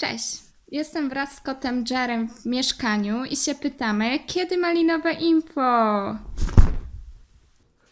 Cześć. Jestem wraz z kotem Jarem w mieszkaniu i się pytamy, kiedy malinowe info?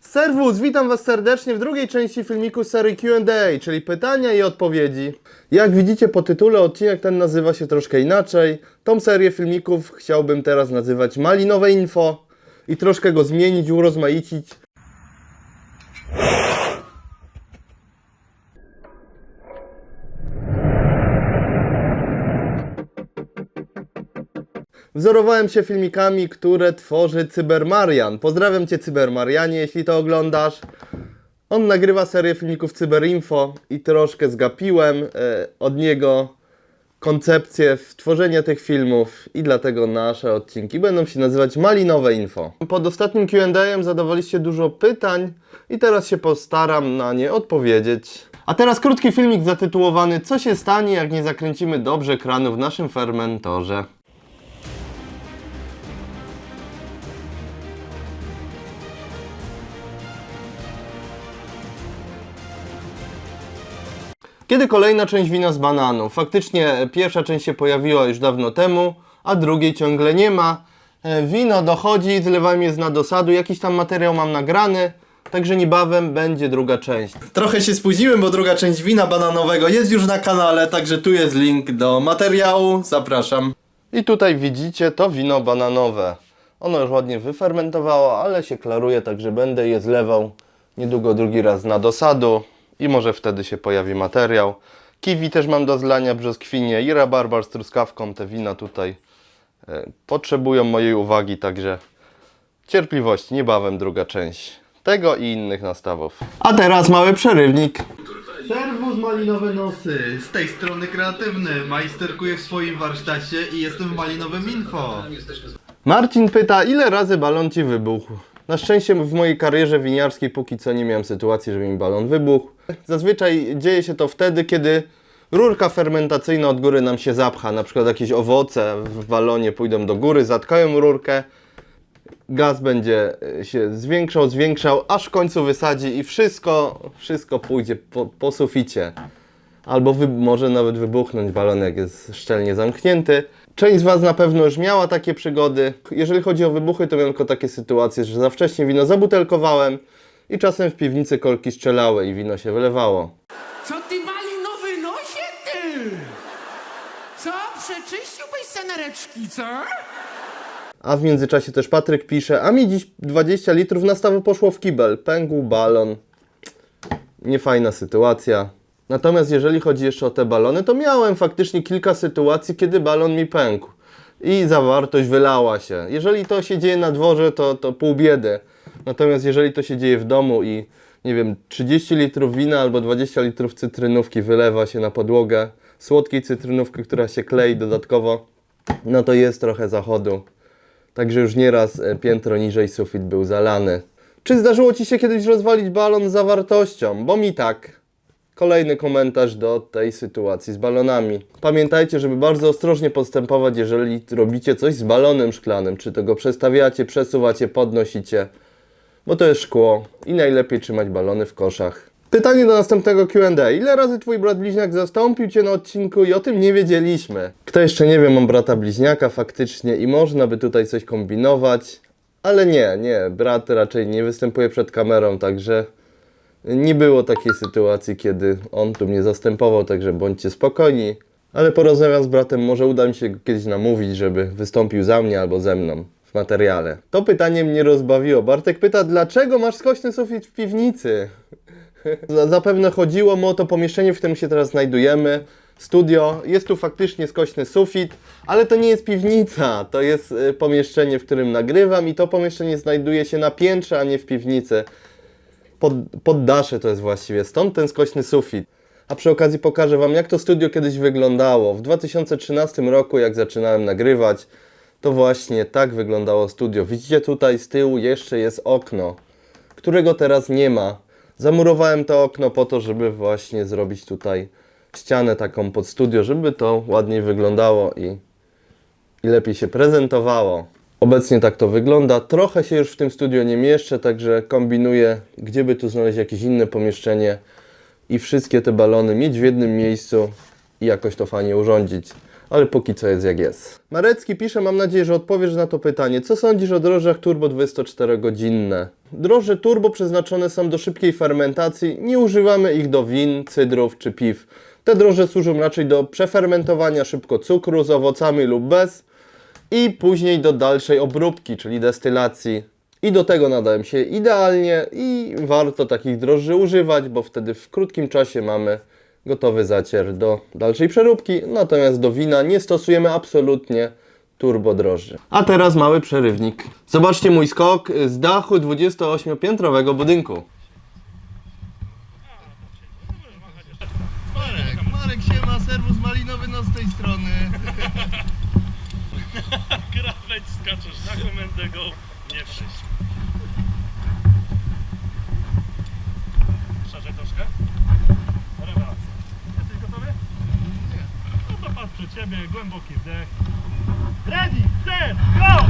Serwus, witam Was serdecznie w drugiej części filmiku serii Q&A, czyli pytania i odpowiedzi. Jak widzicie po tytule, odcinek ten nazywa się troszkę inaczej. Tą serię filmików chciałbym teraz nazywać Malinowe Info i troszkę go zmienić, urozmaicić. Wzorowałem się filmikami, które tworzy Cybermarian. Pozdrawiam Cię Cybermarianie, jeśli to oglądasz. On nagrywa serię filmików Cyberinfo i troszkę zgapiłem e, od niego koncepcję w tworzenia tych filmów i dlatego nasze odcinki będą się nazywać Malinowe Info. Pod ostatnim Q&A zadawaliście dużo pytań i teraz się postaram na nie odpowiedzieć. A teraz krótki filmik zatytułowany Co się stanie, jak nie zakręcimy dobrze kranu w naszym fermentorze? Kiedy kolejna część wina z bananu? Faktycznie pierwsza część się pojawiła już dawno temu, a drugiej ciągle nie ma. E, Wino dochodzi, zlewałem je z nadosadu, jakiś tam materiał mam nagrany, także niebawem będzie druga część. Trochę się spóźniłem, bo druga część wina bananowego jest już na kanale, także tu jest link do materiału, zapraszam. I tutaj widzicie to wino bananowe. Ono już ładnie wyfermentowało, ale się klaruje, także będę je zlewał niedługo drugi raz na dosadu i może wtedy się pojawi materiał. Kiwi też mam do zlania, brzoskwinie i rabarbar z truskawką. Te wina tutaj e, potrzebują mojej uwagi, także cierpliwości, niebawem druga część tego i innych nastawów. A teraz mały przerywnik. Serwus malinowe nosy, z tej strony kreatywny, majsterkuję w swoim warsztacie i jestem w malinowym info. Marcin pyta, ile razy balon Ci wybuchł? Na szczęście w mojej karierze winiarskiej póki co nie miałem sytuacji, żeby mi balon wybuchł. Zazwyczaj dzieje się to wtedy, kiedy rurka fermentacyjna od góry nam się zapcha. Na przykład jakieś owoce w balonie pójdą do góry, zatkają rurkę. Gaz będzie e, się zwiększał, zwiększał, aż w końcu wysadzi i wszystko, wszystko pójdzie po, po suficie. Albo może nawet wybuchnąć balon, jak jest szczelnie zamknięty. Część z Was na pewno już miała takie przygody. Jeżeli chodzi o wybuchy, to miałem tylko takie sytuacje, że za wcześnie wino zabutelkowałem i czasem w piwnicy kolki strzelały i wino się wylewało. Co ty malinowy nosie, ty? Co? Przeczyściłbyś senereczki, co? A w międzyczasie też Patryk pisze, a mi dziś 20 litrów nastawu poszło w kibel. Pękł balon. Niefajna sytuacja. Natomiast jeżeli chodzi jeszcze o te balony, to miałem faktycznie kilka sytuacji, kiedy balon mi pękł. I zawartość wylała się. Jeżeli to się dzieje na dworze, to, to pół biedy. Natomiast jeżeli to się dzieje w domu i nie wiem, 30 litrów wina albo 20 litrów cytrynówki wylewa się na podłogę, słodkiej cytrynówki, która się klei dodatkowo, no to jest trochę zachodu. Także już nieraz e, piętro niżej sufit był zalany. Czy zdarzyło Ci się kiedyś rozwalić balon z zawartością? Bo mi tak. Kolejny komentarz do tej sytuacji z balonami. Pamiętajcie, żeby bardzo ostrożnie postępować, jeżeli robicie coś z balonem szklanym. Czy tego przestawiacie, przesuwacie, podnosicie, bo to jest szkło i najlepiej trzymać balony w koszach. Pytanie do następnego Q&A. Ile razy twój brat bliźniak zastąpił cię na odcinku i o tym nie wiedzieliśmy? Kto jeszcze nie wie, mam brata bliźniaka faktycznie i można by tutaj coś kombinować, ale nie, nie, brat raczej nie występuje przed kamerą, także nie było takiej sytuacji, kiedy on tu mnie zastępował, także bądźcie spokojni. Ale porozmawiam z bratem, może uda mi się kiedyś namówić, żeby wystąpił za mnie albo ze mną w materiale. To pytanie mnie rozbawiło. Bartek pyta, dlaczego masz skośny sufit w piwnicy? Za- Zapewne chodziło mu o to pomieszczenie, w którym się teraz znajdujemy. Studio. Jest tu faktycznie skośny sufit, ale to nie jest piwnica. To jest y, pomieszczenie, w którym nagrywam i to pomieszczenie znajduje się na piętrze, a nie w piwnicy pod, poddasze to jest właściwie, stąd ten skośny sufit. A przy okazji pokażę Wam, jak to studio kiedyś wyglądało. W 2013 roku, jak zaczynałem nagrywać, to właśnie tak wyglądało studio. Widzicie tutaj z tyłu jeszcze jest okno, którego teraz nie ma. Zamurowałem to okno po to, żeby właśnie zrobić tutaj ścianę taką pod studio, żeby to ładniej wyglądało i, i lepiej się prezentowało. Obecnie tak to wygląda. Trochę się już w tym studio nie mieszczę, także kombinuję, gdzie by tu znaleźć jakieś inne pomieszczenie i wszystkie te balony mieć w jednym miejscu i jakoś to fajnie urządzić. Ale póki co jest jak jest. Marecki pisze, mam nadzieję, że odpowiesz na to pytanie. Co sądzisz o drożdżach turbo 24-godzinne? Drożdże turbo przeznaczone są do szybkiej fermentacji. Nie używamy ich do win, cydrów czy piw. Te drożdże służą raczej do przefermentowania szybko cukru z owocami lub bez i później do dalszej obróbki, czyli destylacji. I do tego nadają się idealnie i warto takich drożdży używać, bo wtedy w krótkim czasie mamy gotowy zacier do dalszej przeróbki, natomiast do wina nie stosujemy absolutnie turbo drożdży. A teraz mały przerywnik. Zobaczcie mój skok z dachu 28-piętrowego budynku. Marek, Marek się ma, serwus malinowy nos z tej strony. Krawędź skaczesz na komendę go, nie wszyscy. Szerzej troszkę. Rewelacja. Jesteś gotowy? Nie. No to patrz przed ciebie, głęboki wdech. Ready, set, go!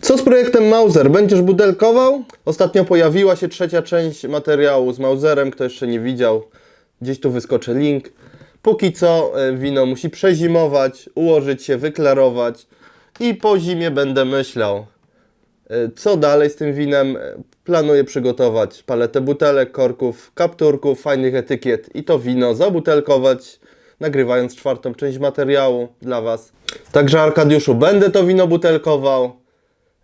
Co z projektem Mauser? Będziesz butelkował? Ostatnio pojawiła się trzecia część materiału z Mauserem, kto jeszcze nie widział. Gdzieś tu wyskoczy link. Póki co e, wino musi przezimować, ułożyć się, wyklarować i po zimie będę myślał, e, co dalej z tym winem. E, Planuję przygotować paletę butelek, korków, kapturków, fajnych etykiet i to wino zabutelkować, nagrywając czwartą część materiału dla Was. Także Arkadiuszu, będę to wino butelkował.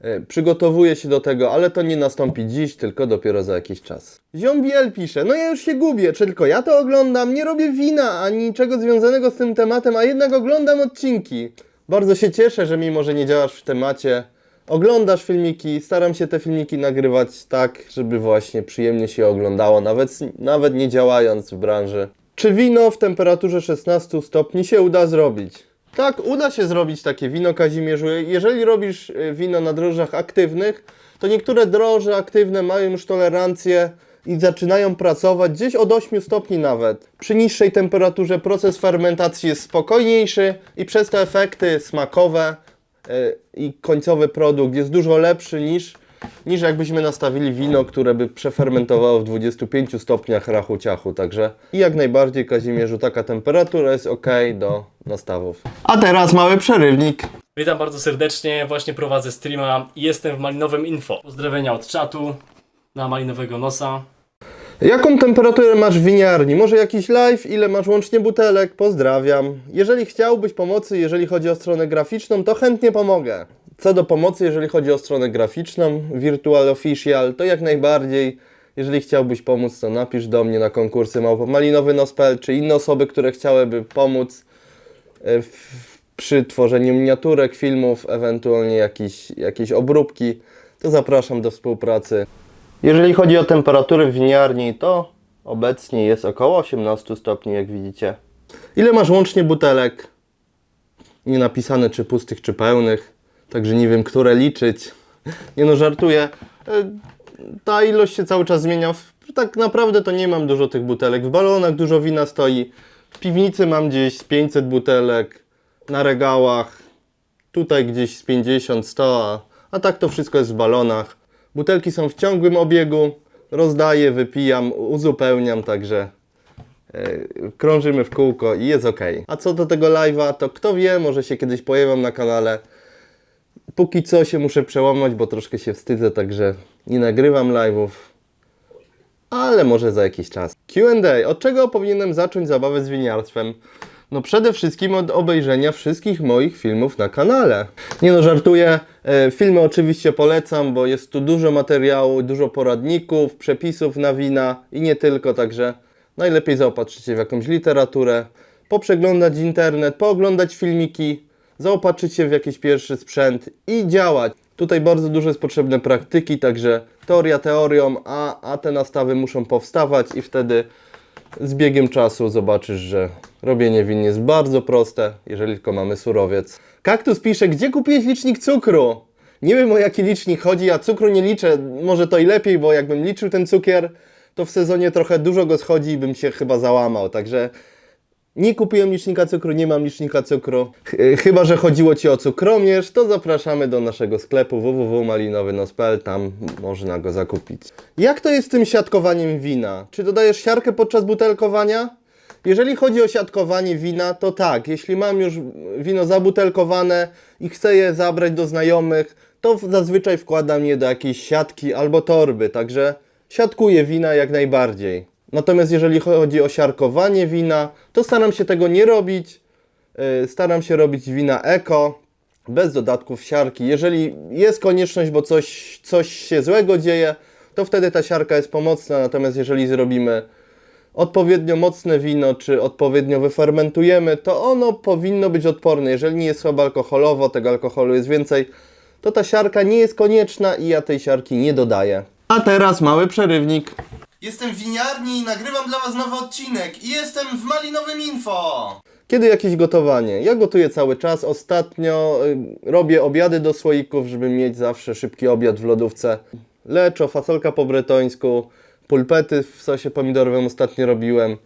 E, Przygotowuję się do tego, ale to nie nastąpi dziś, tylko dopiero za jakiś czas. Ziombiel pisze, no ja już się gubię, czy tylko ja to oglądam, nie robię wina, ani niczego związanego z tym tematem, a jednak oglądam odcinki. Bardzo się cieszę, że mimo, że nie działasz w temacie, oglądasz filmiki, staram się te filmiki nagrywać tak, żeby właśnie przyjemnie się oglądało, nawet, nawet nie działając w branży. Czy wino w temperaturze 16 stopni się uda zrobić? Tak, uda się zrobić takie wino Kazimierzu. Jeżeli robisz y, wino na drożdżach aktywnych, to niektóre drożdże aktywne mają już tolerancję i zaczynają pracować gdzieś od 8 stopni nawet. Przy niższej temperaturze proces fermentacji jest spokojniejszy i przez te efekty smakowe y, i końcowy produkt jest dużo lepszy niż, niż jakbyśmy nastawili wino, które by przefermentowało w 25 stopniach rachu ciachu. Także i jak najbardziej Kazimierzu taka temperatura jest ok do nastawów. A teraz mały przerywnik. Witam bardzo serdecznie, właśnie prowadzę streama i jestem w Malinowym Info. Pozdrowienia od czatu na Malinowego Nosa. Jaką temperaturę masz w winiarni? Może jakiś live? Ile masz łącznie butelek? Pozdrawiam. Jeżeli chciałbyś pomocy, jeżeli chodzi o stronę graficzną, to chętnie pomogę. Co do pomocy, jeżeli chodzi o stronę graficzną, Virtual Official, to jak najbardziej. Jeżeli chciałbyś pomóc, to napisz do mnie na konkursy małpo malinowy nospel, czy inne osoby, które chciałyby pomóc e, w, przy tworzeniu miniaturek, filmów, ewentualnie jakiś, jakieś obróbki, to zapraszam do współpracy. Jeżeli chodzi o temperaturę w winiarni, to obecnie jest około 18 stopni, jak widzicie. Ile masz łącznie butelek? Nie napisane, czy pustych, czy pełnych. Także nie wiem, które liczyć. Nie no, żartuję. E, Ta ilość się cały czas zmienia. Tak naprawdę to nie mam dużo tych butelek. W balonach dużo wina stoi. W piwnicy mam gdzieś z 500 butelek. Na regałach. Tutaj gdzieś z 50, 100, a, a tak to wszystko jest w balonach. Butelki są w ciągłym obiegu, rozdaję, wypijam, uzupełniam, także e, krążymy w kółko i jest ok. A co do tego live'a, to kto wie, może się kiedyś pojawiam na kanale. Póki co się muszę przełamać, bo troszkę się wstydzę, także nie nagrywam live'ów. Ale może za jakiś czas. Q&A. Od czego powinienem zacząć zabawę z winiarstwem? No przede wszystkim od obejrzenia wszystkich moich filmów na kanale. Nie no, żartuję. E, Filmy oczywiście polecam, bo jest tu dużo materiału, dużo poradników, przepisów na wina i nie tylko, także najlepiej zaopatrzyć się w jakąś literaturę, poprzeglądać internet, pooglądać filmiki, zaopatrzyć się w jakiś pierwszy sprzęt i działać. Tutaj bardzo dużo jest potrzebne praktyki, także teoria teorią, a, a te nastawy muszą powstawać i wtedy z biegiem czasu zobaczysz, że robienie win jest bardzo proste, jeżeli tylko mamy surowiec. Kaktus pisze, gdzie kupiłeś licznik cukru? Nie wiem o jaki licznik chodzi, ja cukru nie liczę, może to i lepiej, bo jakbym liczył ten cukier, to w sezonie trochę dużo go schodzi i bym się chyba załamał, także Nie kupiłem licznika cukru, nie mam licznika cukru. Ch- Chyba, że chodziło Ci o cukromierz, to zapraszamy do naszego sklepu www.malinowynos.pl, tam można go zakupić. Jak to jest z tym siatkowaniem wina? Czy dodajesz siarkę podczas butelkowania? Jeżeli chodzi o siatkowanie wina, to tak, jeśli mam już wino zabutelkowane i chcę je zabrać do znajomych, to zazwyczaj wkładam je do jakiejś siatki albo torby, także siatkuję wina jak najbardziej. Natomiast jeżeli chodzi o siarkowanie wina, to staram się tego nie robić. Yy, Staram się robić wina eko, bez dodatków siarki. Jeżeli jest konieczność, bo coś, coś się złego dzieje, to wtedy ta siarka jest pomocna. Natomiast jeżeli zrobimy odpowiednio mocne wino, czy odpowiednio wyfermentujemy, to ono powinno być odporne. Jeżeli nie jest słabo alkoholowo, tego alkoholu jest więcej, to ta siarka nie jest konieczna i ja tej siarki nie dodaję. A teraz mały przerywnik. Jestem w winiarni i nagrywam dla Was nowy odcinek i jestem w Malinowym Info. Kiedy jakieś gotowanie? Ja gotuję cały czas. Ostatnio y, robię obiady do słoików, żeby mieć zawsze szybki obiad w lodówce. Leczo, fasolka po bretońsku, pulpety w sosie pomidorowym ostatnio robiłem.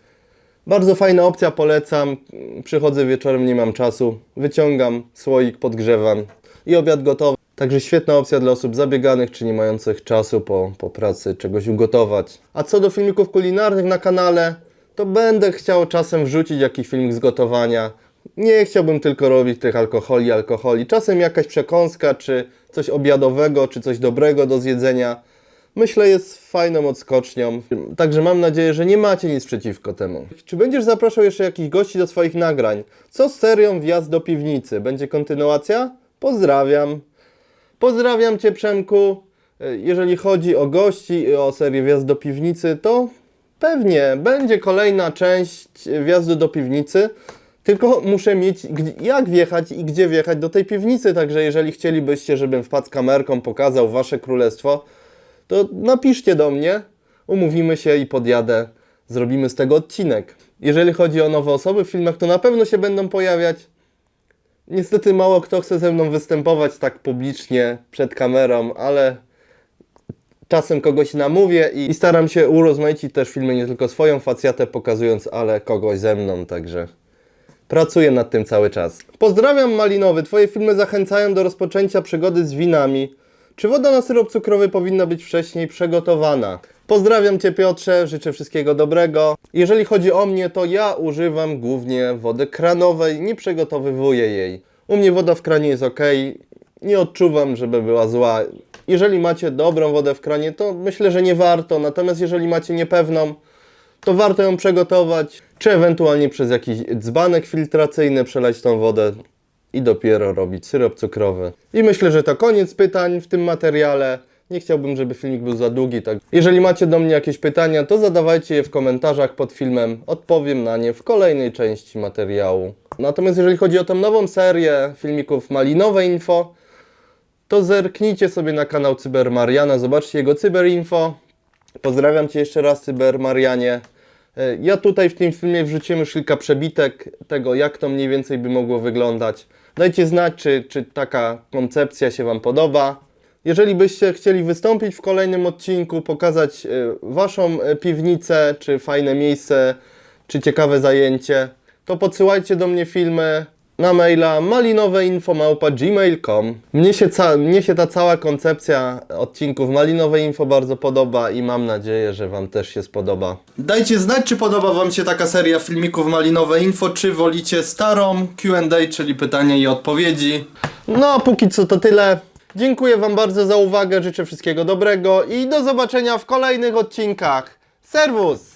Bardzo fajna opcja, polecam. Przychodzę wieczorem, nie mam czasu. Wyciągam słoik, podgrzewam i obiad gotowy. Także świetna opcja dla osób zabieganych czy nie mających czasu po, po pracy czegoś ugotować. A co do filmików kulinarnych na kanale, to będę chciał czasem wrzucić jakiś filmik z gotowania. Nie chciałbym tylko robić tych alkoholi, alkoholi. Czasem jakaś przekąska, czy coś obiadowego, czy coś dobrego do zjedzenia. Myślę, jest fajną odskocznią. Także mam nadzieję, że nie macie nic przeciwko temu. Czy będziesz zapraszał jeszcze jakichś gości do swoich nagrań? Co z serią Wjazd do piwnicy? Będzie kontynuacja? Pozdrawiam. Pozdrawiam Cię, Przemku. E, Jeżeli chodzi o gości i o serię Wjazd do piwnicy, to pewnie będzie kolejna część Wjazdu do piwnicy. Tylko muszę mieć jak wjechać i gdzie wjechać do tej piwnicy. Także jeżeli chcielibyście, żebym wpadł z kamerką, pokazał Wasze królestwo, to napiszcie do mnie, umówimy się i podjadę, zrobimy z tego odcinek. Jeżeli chodzi o nowe osoby w filmach, to na pewno się będą pojawiać. Niestety mało kto chce ze mną występować tak publicznie przed kamerą, ale czasem kogoś namówię i, staram się urozmaicić też filmy, nie tylko swoją facjatę pokazując, ale kogoś ze mną, także pracuję nad tym cały czas. Pozdrawiam Malinowy, Twoje filmy zachęcają do rozpoczęcia przygody z winami. Czy woda na syrop cukrowy powinna być wcześniej przygotowana? Pozdrawiam Cię Piotrze, życzę wszystkiego dobrego. Jeżeli chodzi o mnie, to ja używam głównie wody kranowej, nie przygotowywuję jej. U mnie woda w kranie jest ok, nie odczuwam, żeby była zła. Jeżeli macie dobrą wodę w kranie, to myślę, że nie warto, natomiast jeżeli macie niepewną, to warto ją przygotować, czy ewentualnie przez jakiś dzbanek filtracyjny przelać tą wodę i dopiero robić syrop cukrowy. I myślę, że to koniec pytań w tym materiale. Nie chciałbym, żeby filmik był za długi, tak. Jeżeli macie do mnie jakieś pytania, to zadawajcie je w komentarzach pod filmem. Odpowiem na nie w kolejnej części materiału. Natomiast jeżeli chodzi o tę nową serię filmików Malinowe Info, to zerknijcie sobie na kanał Cybermariana, zobaczcie jego Cyberinfo. Pozdrawiam Cię jeszcze raz, Cybermarianie. E, Ja tutaj w tym filmie wrzuciłem już kilka przebitek tego, jak to mniej więcej by mogło wyglądać. Dajcie znać, czy, czy taka koncepcja się Wam podoba. Jeżeli byście chcieli wystąpić w kolejnym odcinku, pokazać e, Waszą e, piwnicę, czy fajne miejsce, czy ciekawe zajęcie, to podsyłajcie do mnie filmy na maila malinoweinfo.gmail.com mnie się, mnie się ta cała koncepcja odcinków Malinowe Info bardzo podoba i mam nadzieję, że Wam też się spodoba. Dajcie znać, czy podoba Wam się taka seria filmików Malinowe Info, czy wolicie starą Q&A, czyli pytania i odpowiedzi. No, a póki co to tyle. Dziękuję Wam bardzo za uwagę, życzę wszystkiego dobrego i do zobaczenia w kolejnych odcinkach. Serwus!